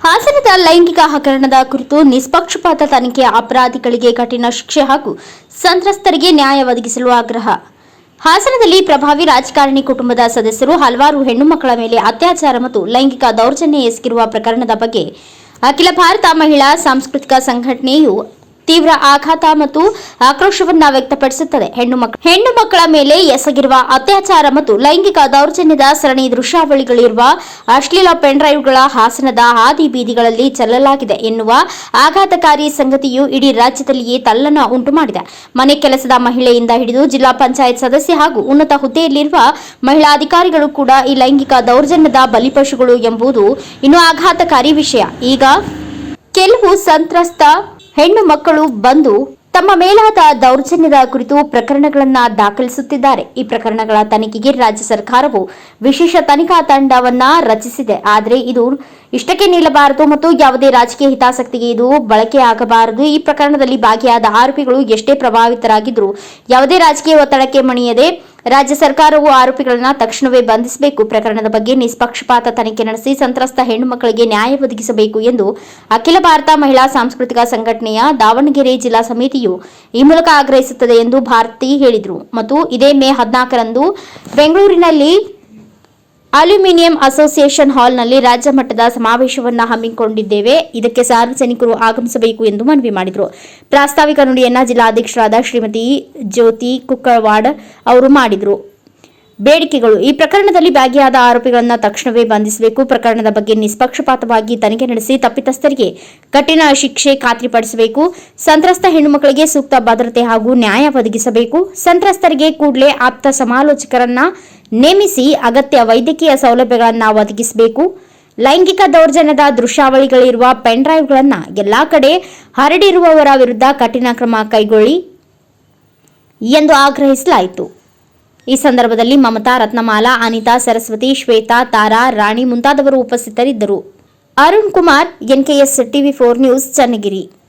ಹಾಸನದ ಲೈಂಗಿಕ ಹಗರಣದ ಕುರಿತು ನಿಷ್ಪಕ್ಷಪಾತ ತನಿಖೆ ಅಪರಾಧಿಗಳಿಗೆ ಕಠಿಣ ಶಿಕ್ಷೆ ಹಾಗೂ ಸಂತ್ರಸ್ತರಿಗೆ ನ್ಯಾಯ ಒದಗಿಸಲು ಆಗ್ರಹ. ಹಾಸನದಲ್ಲಿ ಪ್ರಭಾವಿ ರಾಜಕಾರಣಿ ಕುಟುಂಬದ ಸದಸ್ಯರು ಹಲವಾರು ಹೆಣ್ಣು ಮಕ್ಕಳ ಮೇಲೆ ಅತ್ಯಾಚಾರ ಮತ್ತು ಲೈಂಗಿಕ ದೌರ್ಜನ್ಯ ಎಸಗಿರುವ ಪ್ರಕರಣದ ಬಗ್ಗೆ ಅಖಿಲ ಭಾರತ ಮಹಿಳಾ ಸಾಂಸ್ಕೃತಿಕ ಸಂಘಟನೆಯು ತೀವ್ರ ಆಘಾತ ಮತ್ತು ಆಕ್ರೋಶವನ್ನ ವ್ಯಕ್ತಪಡಿಸುತ್ತದೆ. ಹೆಣ್ಣು ಹೆಣ್ಣು ಮಕ್ಕಳ ಮೇಲೆ ಎಸಗಿರುವ ಅತ್ಯಾಚಾರ ಮತ್ತು ಲೈಂಗಿಕ ದೌರ್ಜನ್ಯದ ಸರಣಿ ದೃಶ್ಯಾವಳಿಗಳಿರುವ ಅಶ್ಲೀಲ ಪೆನ್ಡ್ರೈವ್ಗಳ ಹಾಸನದ ಹಾದಿ ಬೀದಿಗಳಲ್ಲಿ ಚೆಲ್ಲಲಾಗಿದೆ ಎನ್ನುವ ಆಘಾತಕಾರಿ ಸಂಗತಿಯು ಇಡೀ ರಾಜ್ಯದಲ್ಲಿಯೇ ತಲ್ಲಣ ಉಂಟು ಮಾಡಿದೆ ಮನೆ ಕೆಲಸದ ಮಹಿಳೆಯಿಂದ ಹಿಡಿದು ಜಿಲ್ಲಾ ಪಂಚಾಯತ್ ಸದಸ್ಯ ಹಾಗೂ ಉನ್ನತ ಹುದ್ದೆಯಲ್ಲಿರುವ ಮಹಿಳಾ ಅಧಿಕಾರಿಗಳು ಕೂಡ ಈ ಲೈಂಗಿಕ ದೌರ್ಜನ್ಯದ ಬಲಿಪಶುಗಳು ಎಂಬುದು ಇನ್ನು ಆಘಾತಕಾರಿ ವಿಷಯ. ಈಗ, ಕೆಲವು ಸಂತ್ರಸ್ತ ಹೆಣ್ಣು ಮಕ್ಕಳು ಬಂದು ತಮ್ಮ ಮೇಲಾದ ದೌರ್ಜನ್ಯದ ಕುರಿತು ಪ್ರಕರಣಗಳನ್ನ ದಾಖಲಿಸುತ್ತಿದ್ದಾರೆ. ಈ ಪ್ರಕರಣಗಳ ತನಿಖೆಗೆ ರಾಜ್ಯ ಸರ್ಕಾರವು ವಿಶೇಷ ತನಿಖಾ ತಂಡವನ್ನ ರಚಿಸಿದೆ. ಆದರೆ ಇದು ಇಷ್ಟಕ್ಕೆ ನಿಲ್ಲಬಾರದು ಮತ್ತು ಯಾವುದೇ ರಾಜಕೀಯ ಹಿತಾಸಕ್ತಿಗೆ ಇದು ಬಳಕೆ ಆಗಬಾರದು. ಈ ಪ್ರಕರಣದಲ್ಲಿ ಭಾಗಿಯಾದ ಆರೋಪಿಗಳು ಎಷ್ಟೇ ಪ್ರಭಾವಿತರಾಗಿದ್ದರೂ ಯಾವುದೇ ರಾಜಕೀಯ ಒತ್ತಡಕ್ಕೆ ಮಣಿಯದೆ ರಾಜ್ಯ ಸರ್ಕಾರವು ಆರೋಪಿಗಳನ್ನ ತಕ್ಷಣವೇ ಬಂಧಿಸಬೇಕು. ಪ್ರಕರಣದ ಬಗ್ಗೆ ನಿಷ್ಪಕ್ಷಪಾತ ತನಿಖೆ ನಡೆಸಿ ಸಂತ್ರಸ್ತ ಹೆಣ್ಣು ಮಕ್ಕಳಿಗೆ ನ್ಯಾಯ ಒದಗಿಸಬೇಕು ಎಂದು ಅಖಿಲ ಭಾರತ ಮಹಿಳಾ ಸಾಂಸ್ಕೃತಿಕ ಸಂಘಟನೆಯ ದಾವಣಗೆರೆ ಜಿಲ್ಲಾ ಸಮಿತಿಯು ಈ ಮೂಲಕ ಆಗ್ರಹಿಸುತ್ತದೆ ಎಂದು ಭಾರತಿ ಹೇಳಿದರು. ಮತ್ತು ಇದೇ ಮೇ ಹದಿನಾಲ್ಕರಂದು ಬೆಂಗಳೂರಿನಲ್ಲಿ ಅಲ್ಯೂಮಿನಿಯಂ ಅಸೋಸಿಯೇಷನ್ ಹಾಲ್ನಲ್ಲಿ ರಾಜ್ಯ ಮಟ್ಟದ ಸಮಾವೇಶವನ್ನು ಹಮ್ಮಿಕೊಂಡಿದ್ದೇವೆ. ಇದಕ್ಕೆ ಸಾರ್ವಜನಿಕರು ಆಗಮಿಸಬೇಕು ಎಂದು ಮನವಿ ಮಾಡಿದರು. ಪ್ರಾಸ್ತಾವಿಕ ನುಡಿಯನ್ನು ಜಿಲ್ಲಾಧ್ಯಕ್ಷರಾದ ಶ್ರೀಮತಿ ಜ್ಯೋತಿ ಕುಕ್ಕವಾಡ್ ಅವರು ಮಾಡಿದರು. ಬೇಡಿಕೆಗಳು. ಈ ಪ್ರಕರಣದಲ್ಲಿ ಭಾಗಿಯಾದ ಆರೋಪಿಗಳನ್ನು ತಕ್ಷಣವೇ ಬಂಧಿಸಬೇಕು. ಪ್ರಕರಣದ ಬಗ್ಗೆ ನಿಷ್ಪಕ್ಷಪಾತವಾಗಿ ತನಿಖೆ ನಡೆಸಿ ತಪ್ಪಿತಸ್ಥರಿಗೆ ಕಠಿಣ ಶಿಕ್ಷೆ ಖಾತ್ರಿಪಡಿಸಬೇಕು. ಸಂತ್ರಸ್ತ ಹೆಣ್ಣುಮಕ್ಕಳಿಗೆ ಸೂಕ್ತ ಭದ್ರತೆ ಹಾಗೂ ನ್ಯಾಯ ಒದಗಿಸಬೇಕು. ಸಂತ್ರಸ್ತರಿಗೆ ಕೂಡಲೇ ಆಪ್ತ ಸಮಾಲೋಚಕರನ್ನ ನೇಮಿಸಿ ಅಗತ್ಯ ವೈದ್ಯಕೀಯ ಸೌಲಭ್ಯಗಳನ್ನು ಒದಗಿಸಬೇಕು. ಲೈಂಗಿಕ ದೌರ್ಜನ್ಯದ ದೃಶ್ಯಾವಳಿಗಳಿರುವ ಪೆನ್ಡ್ರೈವ್ಗಳನ್ನು ಎಲ್ಲಾ ಕಡೆ ಹರಡಿರುವವರ ವಿರುದ್ಧ ಕಠಿಣ ಕ್ರಮ ಕೈಗೊಳ್ಳಿ ಎಂದು ಆಗ್ರಹಿಸಲಾಯಿತು. ಈ ಸಂದರ್ಭದಲ್ಲಿ ಮಮತಾ, ರತ್ನಮಾಲಾ, ಅನಿತಾ, ಸರಸ್ವತಿ, ಶ್ವೇತಾ, ತಾರಾ, ರಾಣಿ ಮುಂತಾದವರು ಉಪಸ್ಥಿತರಿದ್ದರು. Arun Kumar, NKS TV four news, Channagiri.